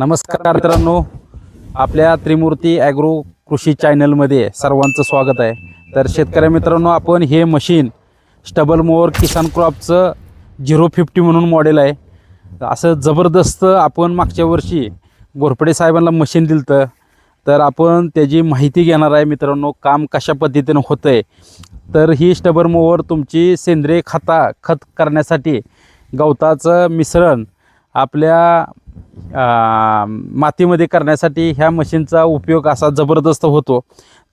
नमस्कार मित्रांनो. आपल्या त्रिमूर्ती ॲग्रो कृषी चॅनलमध्ये सर्वांचं स्वागत आहे. तर शेतकरी मित्रांनो आपण हे मशीन स्टबल मोअर किसान क्रॉपचं झिरो फिफ्टी म्हणून मॉडेल आहे. असं जबरदस्त आपण मागच्या वर्षी घोरपडे साहेबांना मशीन दिलं तर आपण त्याची माहिती घेणार आहे मित्रांनो काम कशा पद्धतीनं होतं आहे तर ही स्टबर मोवर तुमची सेंद्रिय खता खत करण्यासाठी गवताचं मिश्रण आपल्या मातीमध्ये करण्यासाठी ह्या मशीनचा उपयोग असा जबरदस्त होतो.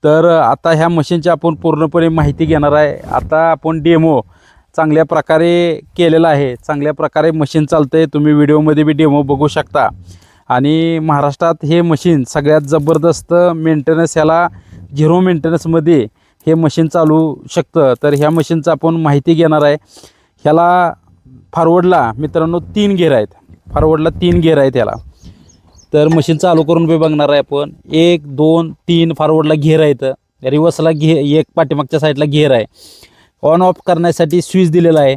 तर आता ह्या मशीनची आपण पूर्णपणे माहिती घेणार आहे. आता आपण डेमो चांगल्या प्रकारे केलेला आहे. चांगल्या प्रकारे मशीन चालतं आहे तुम्ही व्हिडिओमध्ये बी डेमो बघू शकता. आणि महाराष्ट्रात हे मशीन सगळ्यात जबरदस्त मेंटेनन्स ह्याला झिरो मेंटेनन्समध्ये हे मशीन चालू शकतं. तर ह्या मशीनचं आपण माहिती घेणार आहे. ह्याला फॉरवर्डला मित्रांनो तीन गेअर आहेत. फॉरवर्डला तीन गेअर आहे त्याला. तर मशीन चालू करून बी बघणार आहे आपण. एक दोन तीन फॉरवर्डला घेर आहे तर रिवर्सला घे एक पाठीमागच्या साईडला घेर आहे. ऑन ऑफ करण्यासाठी स्विच दिलेला आहे.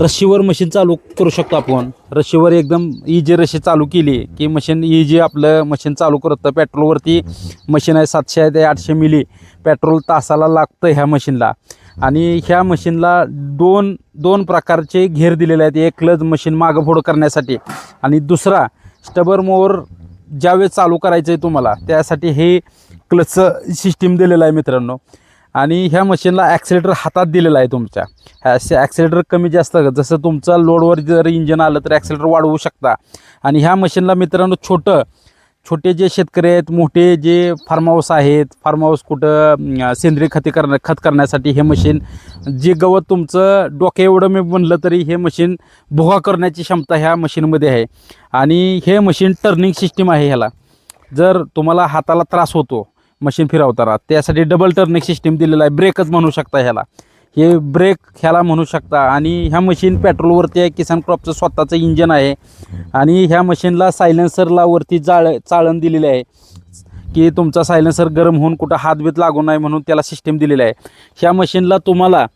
रशीवर मशीन चालू करू शकतो आपण. रशीवर एकदम इजी रशी चालू केली की मशीन इजी आपलं मशीन चालू करतं पेट्रोलवरती मशीन आहे सातशे आहे ते आठशे मिली पेट्रोल तासाला लागतं ह्या मशीनला आणि ह्या मशीनला दोन दोन प्रकारचे घेर दिलेले आहेत. एक क्लच मशीन मागं करण्यासाठी आणि दुसरा स्टबर मोवर ज्यावेळेस चालू करायचं आहे तुम्हाला त्यासाठी हे क्लचचं सिस्टीम दिलेलं आहे मित्रांनो. आणि ह्या मशीनला ॲक्सिलेटर हातात दिलेला आहे तुमच्या. ह्या ॲक्सिलेटर कमी जास्त जसं तुमचं लोडवर जर इंजन आलं तर ॲक्सिलेटर वाढवू शकता. आणि ह्या मशीनला मित्रांनो छोटं छोटे जे शेतकरी आहेत मोठे जे फार्म हाऊस आहेत फार्म हाऊस कुठं सेंद्रिय खते करण्या खत करण्यासाठी हे मशीन जे गवत तुमचं डोके एवढं मी म्हणलं तरी हे मशीन भुगा करण्याची क्षमता ह्या मशीनमध्ये आहे. आणि हे मशीन टर्निंग सिस्टीम आहे ह्याला. जर तुम्हाला हाताला त्रास होतो मशीन फिरवताना त्यासाठी डबल टर्निंग सिस्टीम दिलेलं आहे. ब्रेकच म्हणू शकता ह्याला. हे ब्रेक ह्याला म्हणू शकता. आणि ह्या मशीन पेट्रोलवरती आहे. किसान क्रॉपचं स्वतःचं इंजन आहे. आणि ह्या मशीनला सायलेन्सरला वरती जाळ चाळण दिलेली आहे. की तुमचा सायलेन्सर गरम होऊन कुठं हातबीत लागू नये म्हणून त्याला सिस्टीम दिलेली आहे. ह्या मशीनला तुम्हाला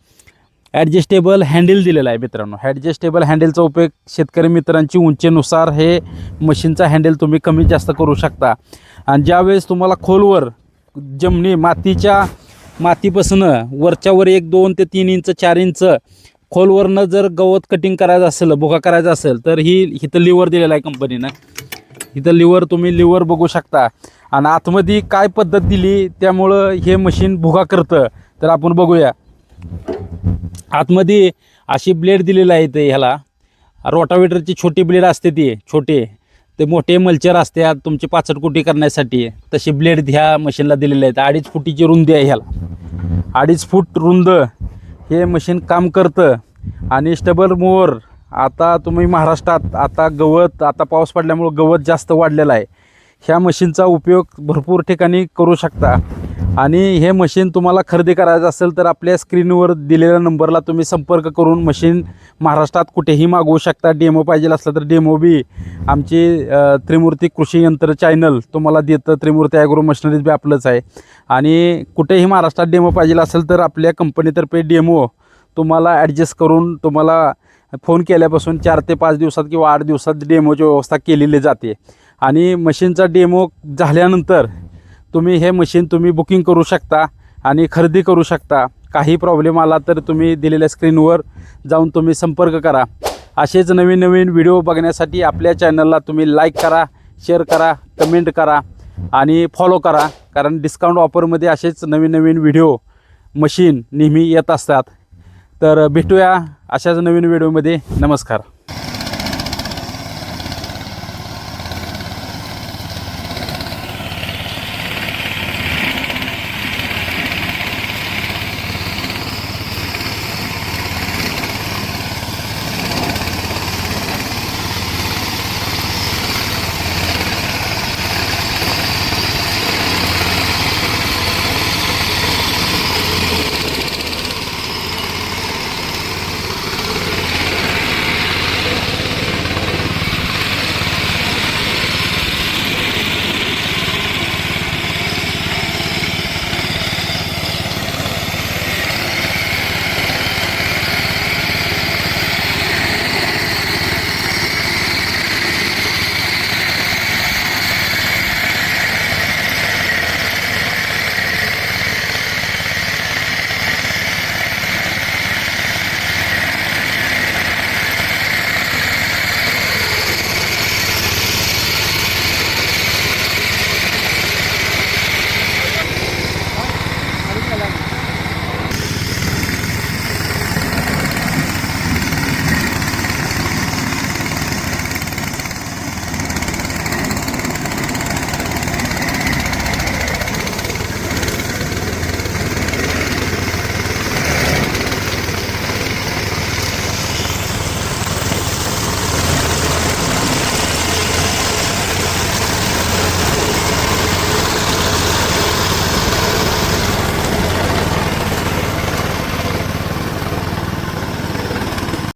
ॲडजस्टेबल हँडल दिलेला आहे मित्रांनो. ॲडजस्टेबल हँडलचा उपयोग शेतकरी मित्रांची उंचीनुसार हे मशीनचा हँडल तुम्ही कमी जास्त करू शकता. आणि ज्यावेळेस तुम्हाला खोलवर जमिनी मातीच्या मातीपासनं वरच्यावर एक दोन ते तीन इंच चार इंच खोलवरनं जर गवत कटिंग करायचं असेल भुगा करायचा असेल तर ही इथं लिव्हर दिलेला आहे कंपनीनं इथं लिव्हर तुम्ही लिव्हर बघू शकता. आणि आतमध्ये काय पद्धत दिली त्यामुळं हे मशीन भुगा करतं. तर आपण बघूया. आतमध्ये अशी ब्लेड दिलेली आहे ते ह्याला. रोटावेटरची छोटी ब्लेड असते ती छोटे. ते मोठे मल्चर असतात तुमची पाचटकुटी करण्यासाठी. तशी ब्लेड ह्या मशीनला दिलेले आहेत. अडीच फुटीची रुंदी आहे ह्याला. अडीच फूट रुंद हे मशीन काम करतं. आणि स्टबल मोअर आता तुम्ही महाराष्ट्रात आता गवत आता पाऊस पडल्यामुळं गवत जास्त वाढलेलं आहे. ह्या मशीनचा उपयोग भरपूर ठिकाणी करू शकता. आणि हे मशीन तुम्हाला खरेदी करायचं असेल तर आपल्या स्क्रीनवर दिलेल्या नंबरला तुम्ही संपर्क करून मशीन महाराष्ट्रात कुठेही मागवू शकता. डेमो पाहिजे असलं तर डेमो बी. आमची त्रिमूर्ती कृषी यंत्र चॅनल तुम्हाला देतं. त्रिमूर्ती ॲग्रो मशिनरीज बी आपलंच आहे. आणि कुठेही महाराष्ट्रात डेमो पाहिजे असेल तर आपल्या कंपनीतर्फे डेमो तुम्हाला ॲडजस्ट करून तुम्हाला फोन केल्यापासून चार ते पाच दिवसात किंवा आठ दिवसात डेमोची व्यवस्था केलेली जाते. आणि मशीनचा डेमो झाल्यानंतर तुम्ही हे मशीन तुम्ही बुकिंग करू शकता आणि खरेदी करू शकता. काही प्रॉब्लेम आला तर तुम्ही दिलेल्या स्क्रीनवर जाऊन तुम्ही संपर्क करा. असेच नवीन नवीन व्हिडिओ बघण्यासाठी आपल्या चॅनलला तुम्ही लाईक करा शेअर करा कमेंट करा आणि फॉलो करा. कारण डिस्काउंट ऑफरमध्ये असेच नवीन नवीन व्हिडिओ मशीन नेहमी येत असतात. तर भेटूया अशाच नवीन व्हिडिओमध्ये नमस्कार.